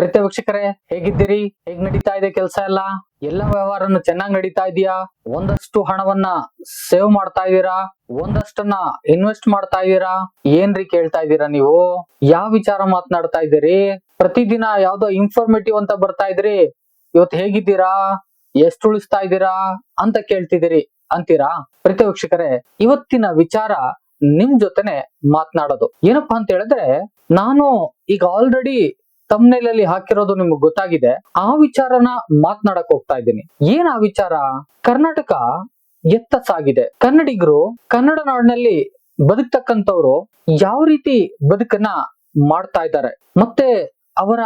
ಪ್ರೀತಿ ವೀಕ್ಷಕರೇ ಹೇಗಿದ್ದೀರಿ? ಹೇಗ್ ನಡೀತಾ ಇದೆ ಕೆಲಸ ಎಲ್ಲ? ಎಲ್ಲ ವ್ಯವಹಾರನು ಚೆನ್ನಾಗಿ ನಡೀತಾ ಇದೆಯಾ? ಒಂದಷ್ಟು ಹಣವನ್ನ ಸೇವ್ ಮಾಡ್ತಾ ಇದೀರಾ? ಒಂದಷ್ಟನ್ನ ಇನ್ವೆಸ್ಟ್ ಮಾಡ್ತಾ ಇದೀರಾ? ಏನ್ರಿ ಕೇಳ್ತಾ ಇದೀರಾ ನೀವು? ಯಾವ ವಿಚಾರ ಮಾತನಾಡ್ತಾ ಇದ್ದೀರಿ? ಪ್ರತಿದಿನ ಯಾವ್ದೋ ಇನ್ಫಾರ್ಮೇಟಿವ್ ಅಂತ ಬರ್ತಾ ಇದ್ರಿ? ಇವತ್ತು ಹೇಗಿದ್ದೀರಾ? ಎಷ್ಟು ಉಳಿಸ್ತಾ ಇದ್ದೀರಾ ಅಂತ ಕೇಳ್ತಿದ್ದೀರಿ, ಅಂತೀರಾ? ಪ್ರೀತಿ ಇವತ್ತಿನ ವಿಚಾರ ನಿಮ್ ಜೊತೆನೆ ಮಾತನಾಡೋದು. ಏನಪ್ಪಾ ಅಂತ ಹೇಳಿದ್ರೆ, ನಾನು ಈಗ ಆಲ್ರೆಡಿ ತಮ್ನೆಲಲ್ಲಿ ಹಾಕಿರೋದು ನಿಮ್ಗೆ ಗೊತ್ತಾಗಿದೆ. ಆ ವಿಚಾರನ ಮಾತನಾಡಕ್ ಹೋಗ್ತಾ ಇದ್ದೀನಿ. ಏನ್ ಆ ವಿಚಾರ? ಕರ್ನಾಟಕ ಎತ್ತ ಸಾಗಿದೆ. ಕನ್ನಡಿಗರು ಕನ್ನಡ ನಾಡಿನಲ್ಲಿ ಬದುಕ್ತಕ್ಕಂಥವ್ರು ಯಾವ ರೀತಿ ಬದುಕನ್ನ ಮಾಡ್ತಾ ಇದ್ದಾರೆ? ಮತ್ತೆ ಅವರ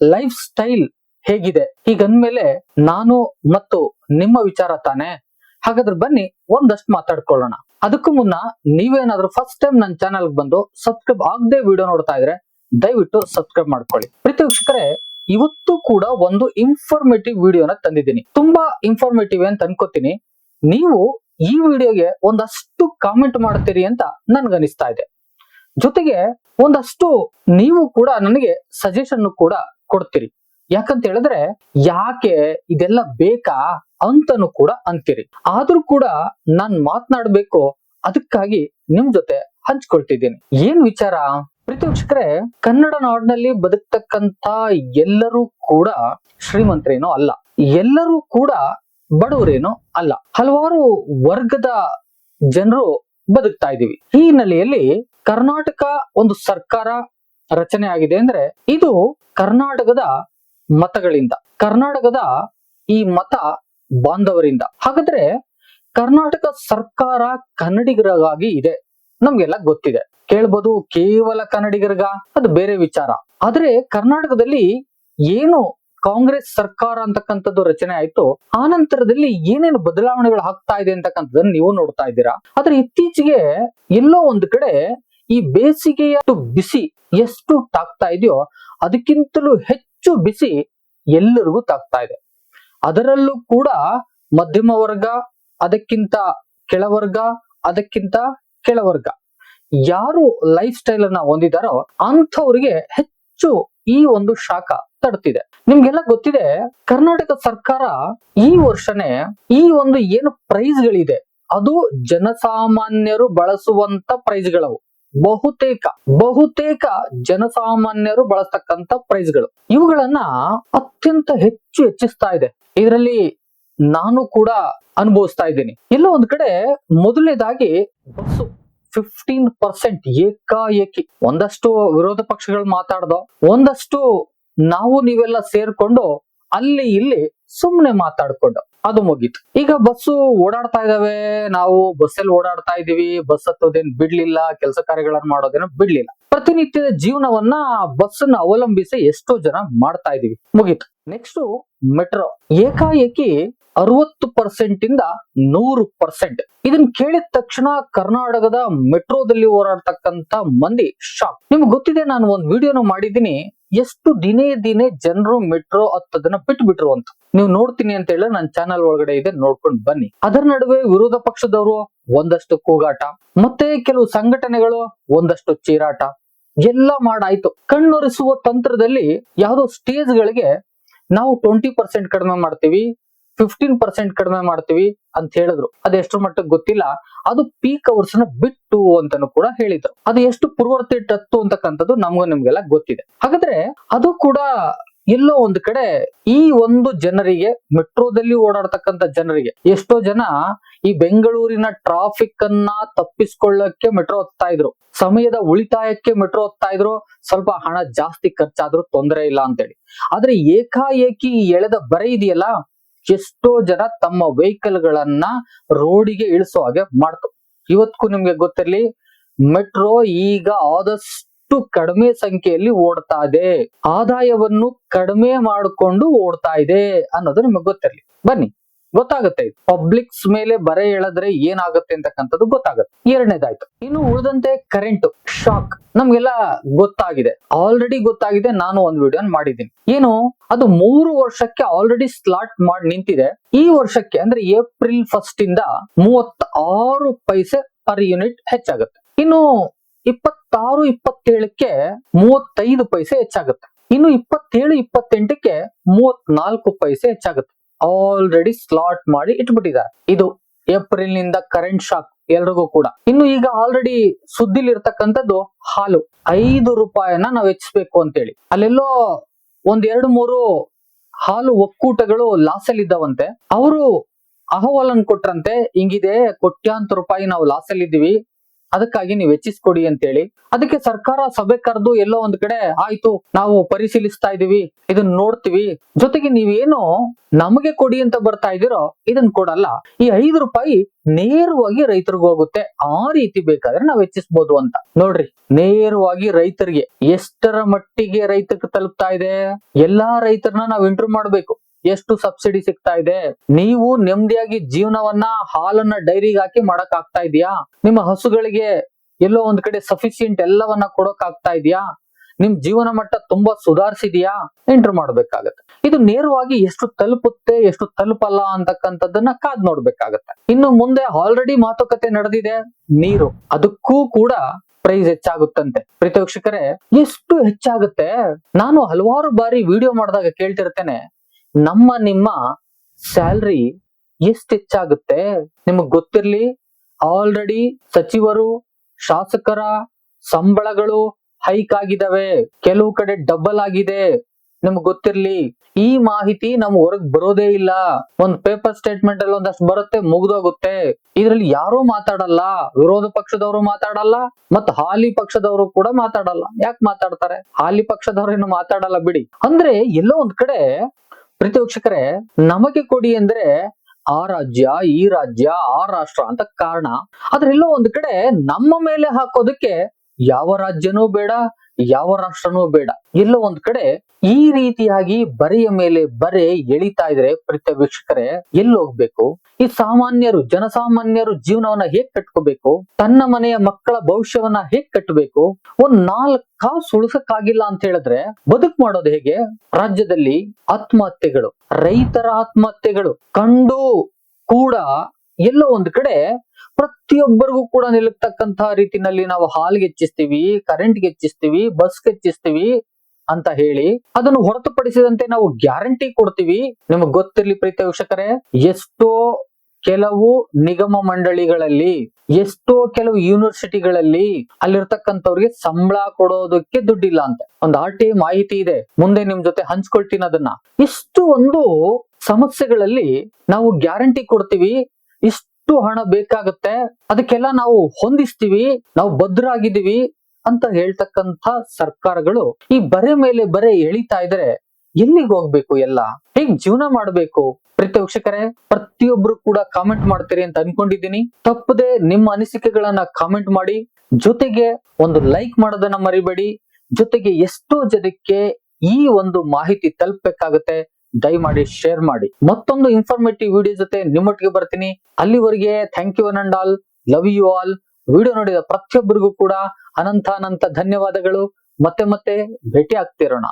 ಲೈಫ್ ಸ್ಟೈಲ್ ಹೇಗಿದೆ? ಹೀಗಂದ್ಮೇಲೆ ನಾನು ಮತ್ತು ನಿಮ್ಮ ವಿಚಾರ ತಾನೆ? ಹಾಗಾದ್ರೆ ಬನ್ನಿ, ಒಂದಷ್ಟು ಮಾತಾಡ್ಕೊಳ್ಳೋಣ. ಅದಕ್ಕೂ ಮುನ್ನ ನೀವೇನಾದ್ರೂ ಫಸ್ಟ್ ಟೈಮ್ ನನ್ನ ಚಾನಲ್ ಬಂದು ಸಬ್ಸ್ಕ್ರೈಬ್ ಆಗದೆ ವಿಡಿಯೋ ನೋಡ್ತಾ ಇದ್ರೆ ದಯವಿಟ್ಟು ಸಬ್ಸ್ಕ್ರೈಬ್ ಮಾಡ್ಕೊಳ್ಳಿ. ಪ್ರೀತಿ ವೀಕ್ಷಕರೇ, ಇವತ್ತು ಕೂಡ ಒಂದು ಇನ್ಫಾರ್ಮೇಟಿವ್ ವಿಡಿಯೋನ ತಂದಿದ್ದೀನಿ. ತುಂಬಾ ಇನ್ಫಾರ್ಮೇಟಿವ್ ಅಂತ ಅನ್ಕೋತೀನಿ ನೀವು ಈ ವಿಡಿಯೋಗೆ ಒಂದಷ್ಟು ಕಾಮೆಂಟ್ ಮಾಡ್ತೀರಿ ಅಂತ ನನ್ಗನಿಸ್ತಾ ಇದೆ. ಜೊತೆಗೆ ಒಂದಷ್ಟು ನೀವು ಕೂಡ ನನಗೆ ಸಜೆಷನ್ ಕೂಡ ಕೊಡ್ತೀರಿ. ಯಾಕಂತ ಹೇಳಿದ್ರೆ, ಯಾಕೆ ಇದೆಲ್ಲ ಬೇಕಾ ಅಂತನು ಕೂಡ ಅಂತೀರಿ. ಆದ್ರೂ ಕೂಡ ನಾನ್ ಮಾತನಾಡ್ಬೇಕು, ಅದಕ್ಕಾಗಿ ನಿಮ್ ಜೊತೆ ಹಂಚ್ಕೊಳ್ತಿದ್ದೀನಿ. ಏನ್ ವಿಚಾರ? ಪ್ರೀತಿ ವೀಕ್ಷಕರೇ, ಕನ್ನಡ ನಾಡಿನಲ್ಲಿ ಬದುಕ್ತಕ್ಕಂತ ಎಲ್ಲರೂ ಕೂಡ ಶ್ರೀಮಂತರೇನೋ ಅಲ್ಲ. ಎಲ್ಲರೂ ಕೂಡ ಬಡವರೇನೋ ಅಲ್ಲ. ಹಲವಾರು ವರ್ಗದ ಜನರು ಬದುಕ್ತಾ ಇದ್ದೀವಿ. ಈ ಹಿನ್ನೆಲೆಯಲ್ಲಿ ಕರ್ನಾಟಕ ಒಂದು ಸರ್ಕಾರ ರಚನೆ ಆಗಿದೆ ಅಂದ್ರೆ ಇದು ಕರ್ನಾಟಕದ ಮತಗಳಿಂದ, ಕರ್ನಾಟಕದ ಈ ಮತ ಬಾಂಧವರಿಂದ. ಹಾಗಾದ್ರೆ ಕರ್ನಾಟಕ ಸರ್ಕಾರ ಕನ್ನಡಿಗರಿಗಾಗಿ ಇದೆ. ನಮ್ಗೆಲ್ಲ ಗೊತ್ತಿದೆ. ಕೇಳ್ಬೋದು ಕೇವಲ ಕನ್ನಡಿಗರಿಗ, ಅದು ಬೇರೆ ವಿಚಾರ. ಆದ್ರೆ ಕರ್ನಾಟಕದಲ್ಲಿ ಏನು ಕಾಂಗ್ರೆಸ್ ಸರ್ಕಾರ ಅಂತಕ್ಕಂಥದ್ದು ರಚನೆ ಆಯ್ತು, ಆ ನಂತರದಲ್ಲಿ ಏನೇನು ಬದಲಾವಣೆಗಳು ಆಗ್ತಾ ಇದೆ ಅಂತಕ್ಕಂಥದ್ದನ್ನ ನೀವು ನೋಡ್ತಾ ಇದ್ದೀರಾ? ಆದ್ರೆ ಇತ್ತೀಚೆಗೆ ಎಲ್ಲೋ ಒಂದು ಕಡೆ ಈ ಬೇಸಿಗೆಯ ಬಿಸಿ ಎಷ್ಟು ತಾಗ್ತಾ ಇದೆಯೋ, ಅದಕ್ಕಿಂತಲೂ ಹೆಚ್ಚು ಬಿಸಿ ಎಲ್ಲರಿಗೂ ತಾಗ್ತಾ ಇದೆ. ಅದರಲ್ಲೂ ಕೂಡ ಮಧ್ಯಮ ವರ್ಗ, ಅದಕ್ಕಿಂತ ಕೆಳವರ್ಗ ಅದಕ್ಕಿಂತ ಕೆಳವರ್ಗ ಯಾರು ಲೈಫ್ ಸ್ಟೈಲ್ ಅನ್ನ ಹೊಂದಿದಾರೋ ಅಂಥವ್ರಿಗೆ ಹೆಚ್ಚು ಈ ಒಂದು ಶಾಖ ತಡ್ತಿದೆ. ನಿಮ್ಗೆಲ್ಲ ಗೊತ್ತಿದೆ, ಕರ್ನಾಟಕ ಸರ್ಕಾರ ಈ ವರ್ಷನೇ ಈ ಒಂದು ಏನು ಪ್ರೈಸ್ ಗಳಿದೆ, ಅದು ಜನಸಾಮಾನ್ಯರು ಬಳಸುವಂತ ಪ್ರೈಸ್ಗಳವು ಬಹುತೇಕ ಬಹುತೇಕ ಜನಸಾಮಾನ್ಯರು ಬಳಸ್ತಕ್ಕಂತ ಪ್ರೈಸ್ಗಳು ಇವುಗಳನ್ನ ಅತ್ಯಂತ ಹೆಚ್ಚು ಹೆಚ್ಚಿಸ್ತಾ ಇದೆ. ಇದರಲ್ಲಿ ನಾನು ಕೂಡ ಅನುಭವಿಸ್ತಾ ಇದ್ದೀನಿ. ಎಲ್ಲೋ ಒಂದ್ ಕಡೆ ಮೊದಲನೇದಾಗಿ ಬಸ್ಸು ಫಿಫ್ಟೀನ್ ಪರ್ಸೆಂಟ್ ಏಕಾಏಕಿ. ಒಂದಷ್ಟು ವಿರೋಧ ಪಕ್ಷಗಳು ಮಾತಾಡ್ದೋ, ಒಂದಷ್ಟು ನಾವು ನೀವೆಲ್ಲ ಸೇರ್ಕೊಂಡು ಅಲ್ಲಿ ಇಲ್ಲಿ ಸುಮ್ಮನೆ ಮಾತಾಡ್ಕೊಂಡು. ಅದು ಮುಗೀತು. ಈಗ ಬಸ್ಸು ಓಡಾಡ್ತಾ ಇದಾವೆ. ನಾವು ಬಸ್ಸಲ್ಲಿ ಓಡಾಡ್ತಾ ಇದೀವಿ ಬಸ್ ಹತ್ತೋದೇನ್ ಬಿಡ್ಲಿಲ್ಲ. ಕೆಲಸ ಕಾರ್ಯಗಳನ್ನ ಮಾಡೋದೇನ ಬಿಡ್ಲಿಲ್ಲ. ಪ್ರತಿನಿತ್ಯದ ಜೀವನವನ್ನ ಬಸ್ಸನ್ನ ಅವಲಂಬಿಸಿ ಎಷ್ಟೋ ಜನ ಮಾಡ್ತಾ ಇದೀವಿ ಮುಗೀತು. Next metro. ಏಕಾಏಕಿ ಅರವತ್ತು ಪರ್ಸೆಂಟ್ ಇಂದ ನೂರು ಪರ್ಸೆಂಟ್. ಇದನ್ ಕೇಳಿದ ತಕ್ಷಣ ಕರ್ನಾಟಕದ ಮೆಟ್ರೋದಲ್ಲಿ ಓಡಾಡ್ತಕ್ಕಂತ ಮಂದಿ ಶಾಕ್ ನಿಮ್ಗೆ ಗೊತ್ತಿದೆ, ನಾನು ಒಂದ್ ವಿಡಿಯೋನು ಮಾಡಿದ್ದೀನಿ. ಎಷ್ಟು ದಿನೇ ದಿನೇ ಜನರು ಮೆಟ್ರೋ ಹತ್ತದನ್ನ ಬಿಟ್ಬಿಟ್ರು ಅಂತ. ನೀವು ನೋಡ್ತೀನಿ ಅಂತ ಹೇಳಿ ನನ್ನ ಚಾನಲ್ ಒಳಗಡೆ ಇದೆ, ನೋಡ್ಕೊಂಡು ಬನ್ನಿ. ಅದರ ನಡುವೆ ವಿರೋಧ ಪಕ್ಷದವರು ಒಂದಷ್ಟು ಕೂಗಾಟ, ಮತ್ತೆ ಕೆಲವು ಸಂಘಟನೆಗಳು ಒಂದಷ್ಟು ಚೀರಾಟ ಎಲ್ಲ ಮಾಡಾಯ್ತು. ಕಣ್ಣೊರೆಸುವ ತಂತ್ರದಲ್ಲಿ ಯಾವುದೋ ಸ್ಟೇಜ್ ಗಳಿಗೆ ನಾವು ಟ್ವೆಂಟಿ ಪರ್ಸೆಂಟ್ ಕಡಿಮೆ ಮಾಡ್ತೀವಿ ಫಿಫ್ಟೀನ್ ಪರ್ಸೆಂಟ್ ಕಡಿಮೆ ಮಾಡ್ತೀವಿ ಅಂತ ಹೇಳಿದ್ರು. ಅದು ಎಷ್ಟು ಮಟ್ಟಕ್ಕೆ ಗೊತ್ತಿಲ್ಲ. ಅದು ಪೀಕ್ ಅವರ್ಸ್ನ ಬಿಟ್ಟು ಅಂತಾನು ಕೂಡ ಹೇಳಿದ್ರು. ಅದು ಎಷ್ಟು ಪೂರ್ವರ್ತಿ ಟತ್ತು ಅಂತಕ್ಕಂಥದ್ದು ನಮಗೂ ನಿಮ್ಗೆಲ್ಲ ಗೊತ್ತಿದೆ. ಹಾಗಾದ್ರೆ ಅದು ಕೂಡ ಎಲ್ಲೋ ಒಂದು ಕಡೆ ಈ ಒಂದು ಜನರಿಗೆ, ಮೆಟ್ರೋದಲ್ಲಿ ಓಡಾಡ್ತಕ್ಕಂಥ ಜನರಿಗೆ ಎಷ್ಟೋ ಜನ ಈ ಬೆಂಗಳೂರಿನ ಟ್ರಾಫಿಕ್ ಅನ್ನ ತಪ್ಪಿಸ್ಕೊಳ್ಳಕ್ಕೆ ಮೆಟ್ರೋ ಹತ್ತಾ ಇದ್ರು. ಸಮಯದ ಉಳಿತಾಯಕ್ಕೆ ಮೆಟ್ರೋ ಹತ್ತಾ ಇದ್ರು. ಸ್ವಲ್ಪ ಹಣ ಜಾಸ್ತಿ ಖರ್ಚಾದ್ರೂ ತೊಂದರೆ ಇಲ್ಲ ಅಂತೇಳಿ. ಆದ್ರೆ ಏಕಾಏಕಿ ಎಳೆದ ಬರೆ ಇದೆಯಲ್ಲ ಎಷ್ಟೋ ಜನ ತಮ್ಮ ವೆಹಿಕಲ್ ಗಳನ್ನ ರೋಡಿಗೆ ಇಳಿಸೋ ಹಾಗೆ ಮಾಡ್ತು. ಇವತ್ತಿಗೂ ನಿಮ್ಗೆ ಗೊತ್ತಿರ್ಲಿ, ಮೆಟ್ರೋ ಈಗ ಆದಷ್ಟು ಕಡಿಮೆ ಸಂಖ್ಯೆಯಲ್ಲಿ ಓಡ್ತಾ ಇದೆ. ಆದಾಯವನ್ನು ಕಡಿಮೆ ಮಾಡಿಕೊಂಡು ಓಡ್ತಾ ಇದೆ ಅನ್ನೋದು ನಿಮಗೆ ಗೊತ್ತಿರ್ಲಿ. ಬನ್ನಿ. ಗೊತ್ತಾಗುತ್ತೆ. ಪಬ್ಲಿಕ್ಸ್ ಮೇಲೆ ಬರೆ ಎಳೆದ್ರೆ ಏನಾಗುತ್ತೆ ಅಂತಕ್ಕಂಥದ್ದು ಗೊತ್ತಾಗುತ್ತೆ. ಎರಡನೇದಾಯ್ತು. ಇನ್ನು ಉಳಿದಂತೆ ಕರೆಂಟ್ ಶಾಕ್ ನಮ್ಗೆಲ್ಲ ಗೊತ್ತಾಗಿದೆ. ಆಲ್ರೆಡಿ ಗೊತ್ತಾಗಿದೆ, ನಾನು ಒಂದು ವಿಡಿಯೋ ಮಾಡಿದ್ದೀನಿ. ಏನು? ಅದು ಮೂರು ವರ್ಷಕ್ಕೆ ಆಲ್ರೆಡಿ ಸ್ಲಾಟ್ ಮಾಡಿ, ನಿಂತಿದೆ. ಈ ವರ್ಷಕ್ಕೆ ಅಂದ್ರೆ ಏಪ್ರಿಲ್ ಫಸ್ಟ್ ಇಂದ ಮೂವತ್ತ ಪೈಸೆ ಪರ್ ಯೂನಿಟ್ ಹೆಚ್ಚಾಗುತ್ತೆ. ಇನ್ನು ಇಪ್ಪತ್ತಾರು, ಇಪ್ಪತ್ತೇಳಕ್ಕೆ ಮೂವತ್ತೈದು ಪೈಸೆ ಹೆಚ್ಚಾಗುತ್ತೆ. ಇನ್ನು ಇಪ್ಪತ್ತೇಳು, ಇಪ್ಪತ್ತೆಂಟಕ್ಕೆ ಮೂವತ್ನಾಲ್ಕು ಪೈಸೆ ಹೆಚ್ಚಾಗುತ್ತೆ. ಆಲ್ರೆಡಿ ಸ್ಲಾಟ್ ಮಾಡಿ ಇಟ್ಬಿಟ್ಟಿದ್ದಾರೆ. ಇದು ಏಪ್ರಿಲ್ನಿಂದ ಕರೆಂಟ್ ಶಾಕ್ ಎಲ್ರಿಗೂ ಕೂಡ. ಇನ್ನು ಈಗ ಆಲ್ರೆಡಿ ಸುದ್ದಿಲಿ ಇರ್ತಕ್ಕಂಥದ್ದು ಹಾಲು. ಐದು ರೂಪಾಯಿನ ನಾವು ಹೆಚ್ಚಿಸ್ಬೇಕು ಅಂತೇಳಿ. ಅಲ್ಲೆಲ್ಲೋ ಒಂದ್ ಎರಡು ಮೂರು ಹಾಲು ಒಕ್ಕೂಟಗಳು ಲಾಸಲ್ಲಿ ಇದ್ದವಂತೆ ಇದ್ದಾವಂತೆ. ಅವರು ಅಹವಾಲನ್ ಕೊಟ್ರಂತೆ, ಹಿಂಗಿದೆ ಕೋಟ್ಯಾಂತರ ರೂಪಾಯಿ ನಾವು ಲಾಸಲ್ಲಿ ಇದ್ದೀವಿ ಅದಕ್ಕಾಗಿ ನೀವು ಹೆಚ್ಚಿಸ್ಕೊಡಿ ಅಂತೇಳಿ. ಅದಕ್ಕೆ ಸರ್ಕಾರ, ಸಭೆ ಕರೆದು ಎಲ್ಲೋ ಒಂದ್ ಕಡೆ, ಆಯ್ತು, ನಾವು ಪರಿಶೀಲಿಸ್ತಾ ಇದೀವಿ ಇದನ್ನ ನೋಡ್ತೀವಿ. ಜೊತೆಗೆ ನೀವೇನು ನಮಗೆ ಕೊಡಿ ಅಂತ ಬರ್ತಾ ಇದೀರೋ ಇದನ್ನ ಕೊಡಲ್ಲ. ಈ ಐದು ರೂಪಾಯಿ ನೇರವಾಗಿ ರೈತರಿಗೆ ಹೋಗುತ್ತೆ ಆ ರೀತಿ ಬೇಕಾದ್ರೆ ನಾವು ಹೆಚ್ಚಿಸ್ಬೋದು ಅಂತ. ನೋಡ್ರಿ, ನೇರವಾಗಿ ರೈತರಿಗೆ ಎಷ್ಟರ ಮಟ್ಟಿಗೆ ರೈತಕ್ಕೆ ತಲುಪ್ತಾ ಇದೆ? ಎಲ್ಲಾ ರೈತರನ್ನ ನಾವು ಇಂಟರ್ವ್ಯೂ ಮಾಡ್ಬೇಕು. ಎಷ್ಟು ಸಬ್ಸಿಡಿ ಸಿಗ್ತಾ ಇದೆ? ನೀವು ನೆಮ್ಮದಿಯಾಗಿ ಜೀವನವನ್ನ, ಹಾಲನ್ನ ಡೈರಿಗೆ ಹಾಕಿ ಮಾಡಕ್ ಆಗ್ತಾ ಇದೆಯಾ? ನಿಮ್ಮ ಹಸುಗಳಿಗೆ ಎಲ್ಲೋ ಒಂದ್ ಕಡೆ ಸಫಿಶಿಯಂಟ್ ಎಲ್ಲವನ್ನ ಕೊಡೋಕ್ ಆಗ್ತಾ ಇದೆಯಾ? ನಿಮ್ ಜೀವನ ಮಟ್ಟ ತುಂಬಾ ಸುಧಾರಿಸಿದ್ಯಾ? ಎಂಟ್ರ್ ಮಾಡ್ಬೇಕಾಗತ್ತೆ. ಇದು ನೇರವಾಗಿ ಎಷ್ಟು ತಲುಪುತ್ತೆ, ಎಷ್ಟು ತಲುಪಲ್ಲ ಅಂತಕ್ಕಂಥದ್ದನ್ನ ಕಾದ್ ನೋಡ್ಬೇಕಾಗತ್ತೆ. ಇನ್ನು ಮುಂದೆ ಆಲ್ರೆಡಿ ಮಾತುಕತೆ ನಡೆದಿದೆ, ನೀರು. ಅದಕ್ಕೂ ಕೂಡ ಪ್ರೈಸ್ ಹೆಚ್ಚಾಗುತ್ತಂತೆ. ಪ್ರೀತಿ ವೀಕ್ಷಕರೇ, ಎಷ್ಟು ಹೆಚ್ಚಾಗುತ್ತೆ? ನಾನು ಹಲವಾರು ಬಾರಿ ವಿಡಿಯೋ ಮಾಡಿದಾಗ ಕೇಳ್ತಿರ್ತೇನೆ ನಮ್ಮ ನಿಮ್ಮ ಸ್ಯಾಲ್ರಿ ಎಷ್ಟು ಹೆಚ್ಚಾಗುತ್ತೆ? ನಿಮಗ್ ಗೊತ್ತಿರ್ಲಿ, ಆಲ್ರೆಡಿ ಸಚಿವರು, ಶಾಸಕರ ಸಂಬಳಗಳು ಹೈಕ್ ಆಗಿದಾವೆ. ಕೆಲವು ಕಡೆ ಡಬಲ್ ಆಗಿದೆ. ನಿಮ್ಗೆ ಗೊತ್ತಿರ್ಲಿ, ಈ ಮಾಹಿತಿ ನಮ್ ಹೊರಗ್ ಬರೋದೇ ಇಲ್ಲ. ಒಂದ್ ಪೇಪರ್ ಸ್ಟೇಟ್ಮೆಂಟ್ ಅಲ್ಲಿ ಒಂದಷ್ಟು ಬರುತ್ತೆ, ಮುಗ್ದೋಗುತ್ತೆ. ಇದ್ರಲ್ಲಿ ಯಾರು ಮಾತಾಡಲ್ಲ. ವಿರೋಧ ಪಕ್ಷದವರು ಮಾತಾಡಲ್ಲ ಮತ್ ಹಾಲಿ ಪಕ್ಷದವರು ಕೂಡ ಮಾತಾಡಲ್ಲ. ಯಾಕೆ ಮಾತಾಡ್ತಾರೆ? ಹಾಲಿ ಪಕ್ಷದವ್ರೇನು ಮಾತಾಡಲ್ಲ ಬಿಡಿ. ಅಂದ್ರೆ ಎಲ್ಲೋ ಒಂದ್ ಕಡೆ ಪ್ರೀತಿ ವೀಕ್ಷಕರೇ ನಮಗೆ ಕೊಡಿ ಅಂದ್ರೆ ಆ ರಾಜ್ಯ, ಈ ರಾಜ್ಯ, ಆ ರಾಷ್ಟ್ರ ಅಂತ ಕಾರಣ. ಆದ್ರೆ ಎಲ್ಲೋ ಒಂದ್ ಕಡೆ ನಮ್ಮ ಮೇಲೆ ಹಾಕೋದಕ್ಕೆ ಯಾವ ರಾಜ್ಯನೂ ಬೇಡ, ಯಾವ ರಾಷ್ಟ್ರನೂ ಬೇಡ. ಎಲ್ಲೋ ಒಂದ್ ಕಡೆ ಈ ರೀತಿಯಾಗಿ ಬರೆಯ ಮೇಲೆ ಬರೆ ಎಳಿತಾ ಇದ್ರೆ ಪ್ರೀತಿಯ ವೀಕ್ಷಕರೇ, ಎಲ್ಲಿ ಹೋಗ್ಬೇಕು? ಈ ಸಾಮಾನ್ಯರು, ಜನಸಾಮಾನ್ಯರು ಜೀವನವನ್ನ ಹೇಗ್ ಕಟ್ಕೋಬೇಕು? ತನ್ನ ಮನೆಯ ಮಕ್ಕಳ ಭವಿಷ್ಯವನ್ನ ಹೇಗ್ ಕಟ್ಟಬೇಕು ಒಂದ್ ನಾಲ್ಕು ಕಾಸು ಉಳಿಸಕ್ಕಾಗಿಲ್ಲ ಅಂತ ಹೇಳಿದ್ರೆ ಬದುಕ್ ಮಾಡೋದು ಹೇಗೆ? ರಾಜ್ಯದಲ್ಲಿ ಆತ್ಮಹತ್ಯೆಗಳು, ರೈತರ ಆತ್ಮಹತ್ಯೆಗಳು ಕಂಡು ಕೂಡ ಎಲ್ಲೋ ಒಂದ್ ಕಡೆ ಪ್ರತಿಯೊಬ್ಬರಿಗೂ ಕೂಡ ನಿಲ್ಲತಕ್ಕಂತಹ ರೀತಿನಲ್ಲಿ ನಾವು ಹಾಲ್ಗೆ ಹೆಚ್ಚಿಸ್ತೀವಿ ಕರೆಂಟ್ಗೆ ಹೆಚ್ಚಿಸ್ತೀವಿ ಬಸ್ಗೆ ಹೆಚ್ಚಿಸ್ತೀವಿ ಅಂತ ಹೇಳಿ ಅದನ್ನು ಹೊರತುಪಡಿಸಿದಂತೆ ನಾವು ಗ್ಯಾರಂಟಿ ಕೊಡ್ತೀವಿ. ನಿಮಗೆ ಗೊತ್ತಿರ್ಲಿ ಪ್ರೀತಿ ವೀಕ್ಷಕರೇ, ಎಷ್ಟೋ ಕೆಲವು ನಿಗಮ ಮಂಡಳಿಗಳಲ್ಲಿ, ಎಷ್ಟೋ ಕೆಲವು ಯೂನಿವರ್ಸಿಟಿಗಳಲ್ಲಿ ಅಲ್ಲಿರ್ತಕ್ಕಂಥವ್ರಿಗೆ ಸಂಬಳ ಕೊಡೋದಕ್ಕೆ ದುಡ್ಡಿಲ್ಲ ಅಂತ. ಒಂದು ಆರ್ ಟಿ ಮಾಹಿತಿ ಇದೆ, ಮುಂದೆ ನಿಮ್ ಜೊತೆ ಹಂಚ್ಕೊಳ್ತೀನಿ ಅದನ್ನ. ಇಷ್ಟು ಒಂದು ಸಮಸ್ಯೆಗಳಲ್ಲಿ ನಾವು ಗ್ಯಾರಂಟಿ ಕೊಡ್ತೀವಿ, ಇಷ್ಟು ಹಣ ಬೇಕಾಗುತ್ತೆ ಅದಕ್ಕೆಲ್ಲ ನಾವು ಹೊಂದಿಸ್ತೀವಿ, ನಾವು ಭದ್ರಾಗಿದ್ದೀವಿ ಅಂತ ಹೇಳ್ತಕ್ಕಂತ ಸರ್ಕಾರಗಳು ಈ ಬರೆ ಮೇಲೆ ಬರೆ ಎಳಿತಾ ಇದ್ರೆ ಎಲ್ಲಿಗೆ ಹೋಗ್ಬೇಕು ಎಲ್ಲ? ಹೇಗ್ ಜೀವನ ಮಾಡ್ಬೇಕು? ಪ್ರೀತಿ ವೀಕ್ಷಕರೇ, ಪ್ರತಿಯೊಬ್ರು ಕೂಡ ಕಾಮೆಂಟ್ ಮಾಡ್ತೀರಿ ಅಂತ ಅನ್ಕೊಂಡಿದ್ದೀನಿ. ತಪ್ಪದೆ ನಿಮ್ಮ ಅನಿಸಿಕೆಗಳನ್ನ ಕಾಮೆಂಟ್ ಮಾಡಿ. ಜೊತೆಗೆ ಒಂದು ಲೈಕ್ ಮಾಡೋದನ್ನ ಮರಿಬೇಡಿ. ಜೊತೆಗೆ ಎಷ್ಟೋ ಜನಕ್ಕೆ ಈ ಒಂದು ಮಾಹಿತಿ ತಲುಪಬೇಕಾಗುತ್ತೆ. ದಯಮಾಡಿ ಶೇರ್ ಮಾಡಿ. ಮತ್ತೊಂದು ಇನ್ಫಾರ್ಮೇಟಿವ್ ವಿಡಿಯೋ ಜೊತೆ ನಿಮ್ಮೊಟ್ಟಿಗೆ ಬರ್ತೀನಿ. ಅಲ್ಲಿವರೆಗೆ thank you and all love you all video ನೋಡಿದ ಪ್ರತಿಯೊಬ್ಬರಿಗೂ ಕೂಡ ಅನಂತ ಅನಂತ ಧನ್ಯವಾದಗಳು. ಮತ್ತೆ ಮತ್ತೆ ಭೇಟಿ ಆಗ್ತಿರೋಣ